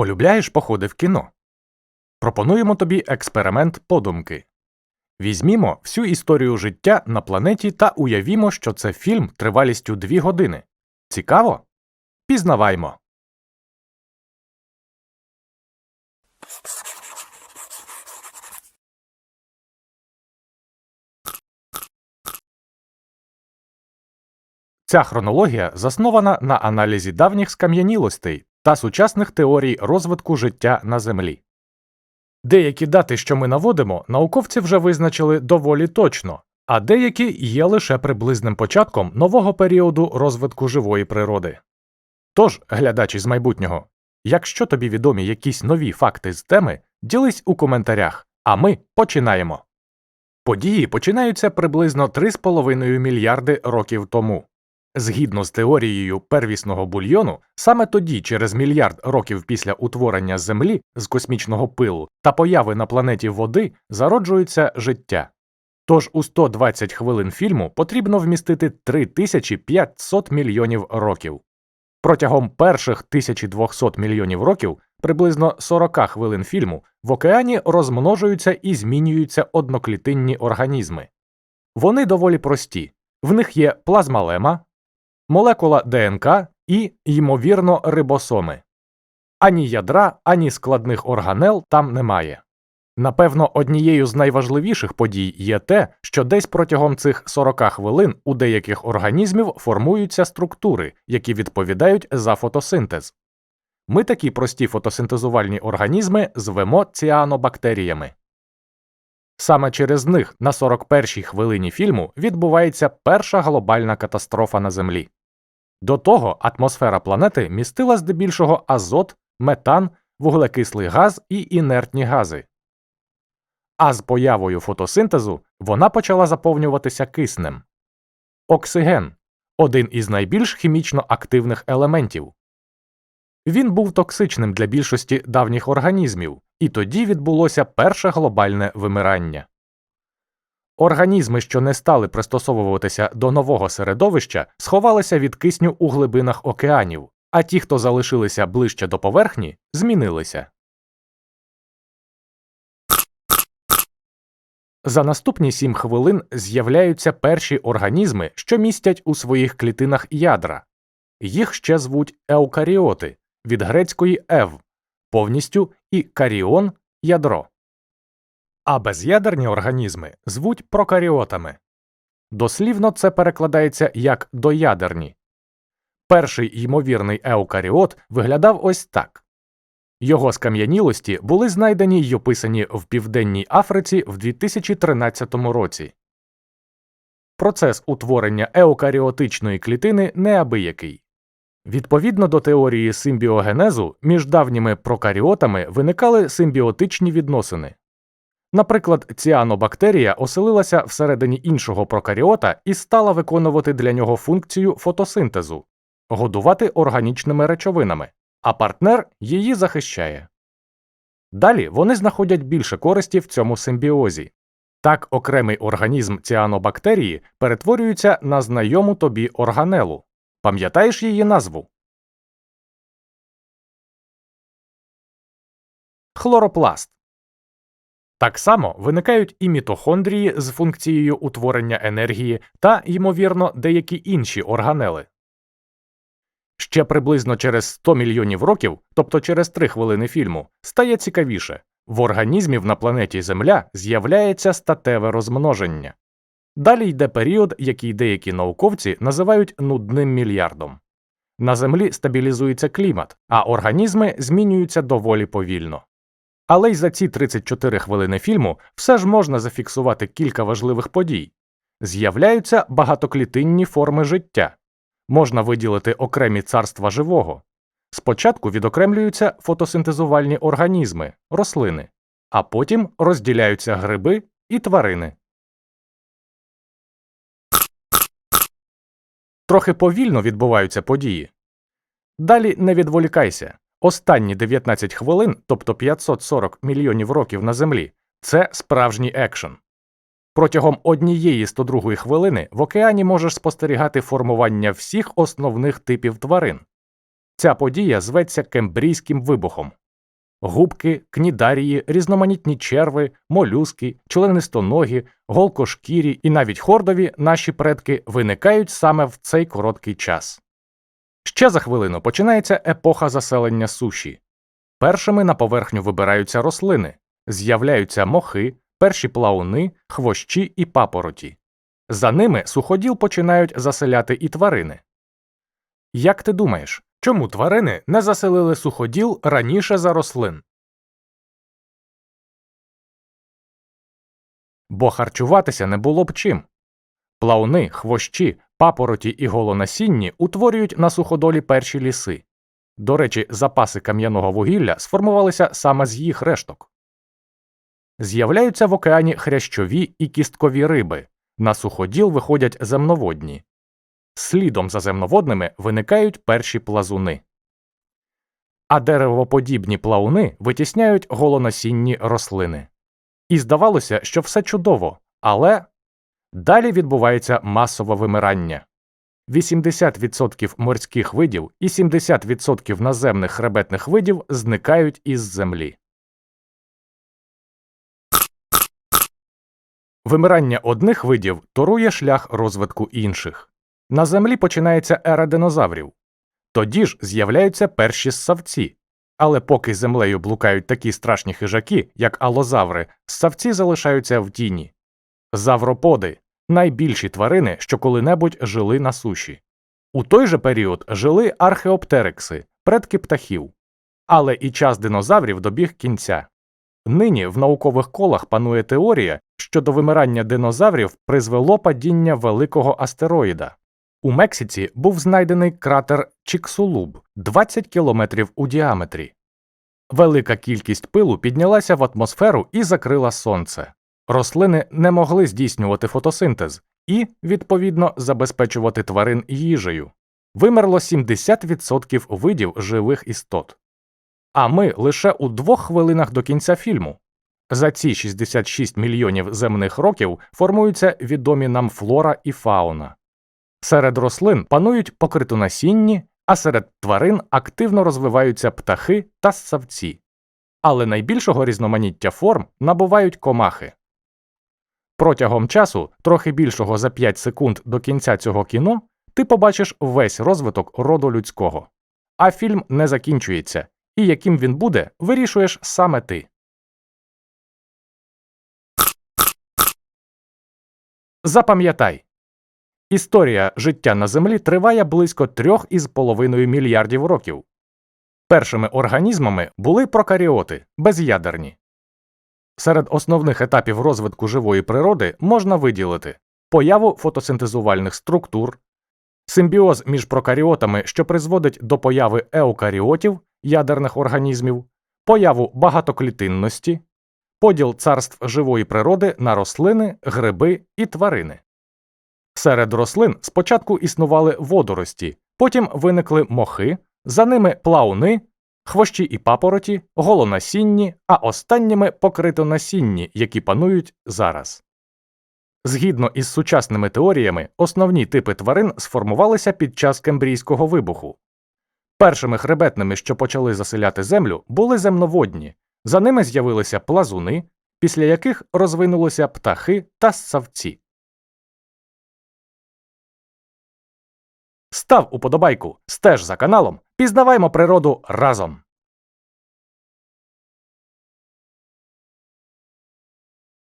Полюбляєш походи в кіно? Пропонуємо тобі експеримент подумки. Візьмімо всю історію життя на планеті та уявімо, що це фільм тривалістю 2 години. Цікаво? Пізнаваймо. Ця хронологія заснована на аналізі давніх скам'янілостей та сучасних теорій розвитку життя на Землі. Деякі дати, що ми наводимо, науковці вже визначили доволі точно, а деякі є лише приблизним початком нового періоду розвитку живої природи. Тож, глядач із майбутнього, якщо тобі відомі якісь нові факти з теми, ділись у коментарях, а ми починаємо. Події починаються приблизно 3,5 мільярди років тому. Згідно з теорією первісного бульйону, саме тоді, через мільярд років після утворення Землі з космічного пилу та появи на планеті води зароджується життя. Тож у 120 хвилин фільму потрібно вмістити 3500 мільйонів років. Протягом перших 1200 мільйонів років, приблизно 40 хвилин фільму, в океані розмножуються і змінюються одноклітинні організми. Вони доволі прості. В них є плазмалема, молекула ДНК і, ймовірно, рибосоми. Ані ядра, ані складних органел там немає. Напевно, однією з найважливіших подій є те, що десь протягом цих 40 хвилин у деяких організмів формуються структури, які відповідають за фотосинтез. Ми такі прості фотосинтезувальні організми звемо ціанобактеріями. Саме через них на 41-й хвилині фільму відбувається перша глобальна катастрофа на Землі. До того атмосфера планети містила здебільшого азот, метан, вуглекислий газ і інертні гази. А з появою фотосинтезу вона почала заповнюватися киснем. Оксиген один із найбільш хімічно активних елементів. Він був токсичним для більшості давніх організмів, і тоді відбулося перше глобальне вимирання. Організми, що не стали пристосовуватися до нового середовища, сховалися від кисню у глибинах океанів, а ті, хто залишилися ближче до поверхні, змінилися. За наступні сім хвилин з'являються перші організми, що містять у своїх клітинах ядра. Їх ще звуть еукаріоти від грецької ев повністю і каріон ядро. А без'ядерні організми звуть прокаріотами. Дослівно це перекладається як доядерні. Перший ймовірний еукаріот виглядав ось так його скам'янілості були знайдені й описані в Південній Африці в 2013 році. Процес утворення еукаріотичної клітини неабиякий. Відповідно до теорії симбіогенезу, між давніми прокаріотами виникали симбіотичні відносини. Наприклад, ціанобактерія оселилася всередині іншого прокаріота і стала виконувати для нього функцію фотосинтезу годувати органічними речовинами, а партнер її захищає. Далі вони знаходять більше користі в цьому симбіозі. Так окремий організм ціанобактерії перетворюється на знайому тобі органелу. Пам'ятаєш її назву? Хлоропласт. Так само виникають і мітохондрії з функцією утворення енергії та, ймовірно, деякі інші органели. Ще приблизно через 100 мільйонів років, тобто через 3 хвилини фільму, стає цікавіше в організмів на планеті Земля з'являється статеве розмноження. Далі йде період, який деякі науковці називають нудним мільярдом. На Землі стабілізується клімат, а організми змінюються доволі повільно. Але й за ці 34 хвилини фільму все ж можна зафіксувати кілька важливих подій. З'являються багатоклітинні форми життя, можна виділити окремі царства живого. Спочатку відокремлюються фотосинтезувальні організми, рослини, а потім розділяються гриби і тварини. Трохи повільно відбуваються події. Далі не відволікайся. Останні 19 хвилин, тобто 540 мільйонів років на землі, це справжній екшен. Протягом однієї 102 хвилини в океані можеш спостерігати формування всіх основних типів тварин. Ця подія зветься Кембрійським вибухом. губки, кнідарії, різноманітні черви, молюски, членистоногі, голкошкірі і навіть хордові наші предки виникають саме в цей короткий час. Ще за хвилину починається епоха заселення суші. Першими на поверхню вибираються рослини, з'являються мохи, перші плауни, хвощі і папороті. За ними суходіл починають заселяти і тварини. Як ти думаєш, чому тварини не заселили суходіл раніше за рослин? Бо харчуватися не було б чим. Плауни, хвощі, папороті і голонасінні утворюють на суходолі перші ліси. До речі, запаси кам'яного вугілля сформувалися саме з їх решток. З'являються в океані хрящові і кісткові риби, на суходіл виходять земноводні. Слідом за земноводними виникають перші плазуни. А деревоподібні плауни витісняють голонасінні рослини. І здавалося, що все чудово, але далі відбувається масове вимирання. 80% морських видів і 70% наземних хребетних видів зникають із землі. Вимирання одних видів торує шлях розвитку інших. На землі починається ера динозаврів. Тоді ж з'являються перші ссавці. Але поки землею блукають такі страшні хижаки, як алозаври, ссавці залишаються в тіні. Завроподи найбільші тварини, що коли-небудь жили на суші. У той же період жили археоптерикси, предки птахів. Але і час динозаврів добіг кінця. Нині в наукових колах панує теорія, що до вимирання динозаврів призвело падіння великого астероїда. У Мексиці був знайдений кратер Чіксулуб 20 кілометрів у діаметрі. Велика кількість пилу піднялася в атмосферу і закрила сонце. Рослини не могли здійснювати фотосинтез і, відповідно, забезпечувати тварин їжею. Вимерло 70% видів живих істот. А ми лише у двох хвилинах до кінця фільму. За ці 66 мільйонів земних років формуються відомі нам флора і фауна. Серед рослин панують покритонасінні, а серед тварин активно розвиваються птахи та ссавці. Але найбільшого різноманіття форм набувають комахи. Протягом часу, трохи більшого за 5 секунд до кінця цього кіно, ти побачиш весь розвиток роду людського. А фільм не закінчується, і яким він буде, вирішуєш саме ти. Запам'ятай історія життя на Землі триває близько трьох із половиною мільярдів років. Першими організмами були прокаріоти без'ядерні. Серед основних етапів розвитку живої природи можна виділити появу фотосинтезувальних структур, симбіоз між прокаріотами, що призводить до появи еукаріотів ядерних організмів, появу багатоклітинності, поділ царств живої природи на рослини, гриби і тварини. Серед рослин спочатку існували водорості, потім виникли мохи, за ними плауни, хвощі і папороті, голонасінні, а останніми покритонасінні, які панують зараз. Згідно із сучасними теоріями, основні типи тварин сформувалися під час Кембрійського вибуху. Першими хребетними, що почали заселяти землю, були земноводні, за ними з'явилися плазуни, після яких розвинулися птахи та ссавці. Став уподобайку, стеж за каналом, пізнаваймо природу разом.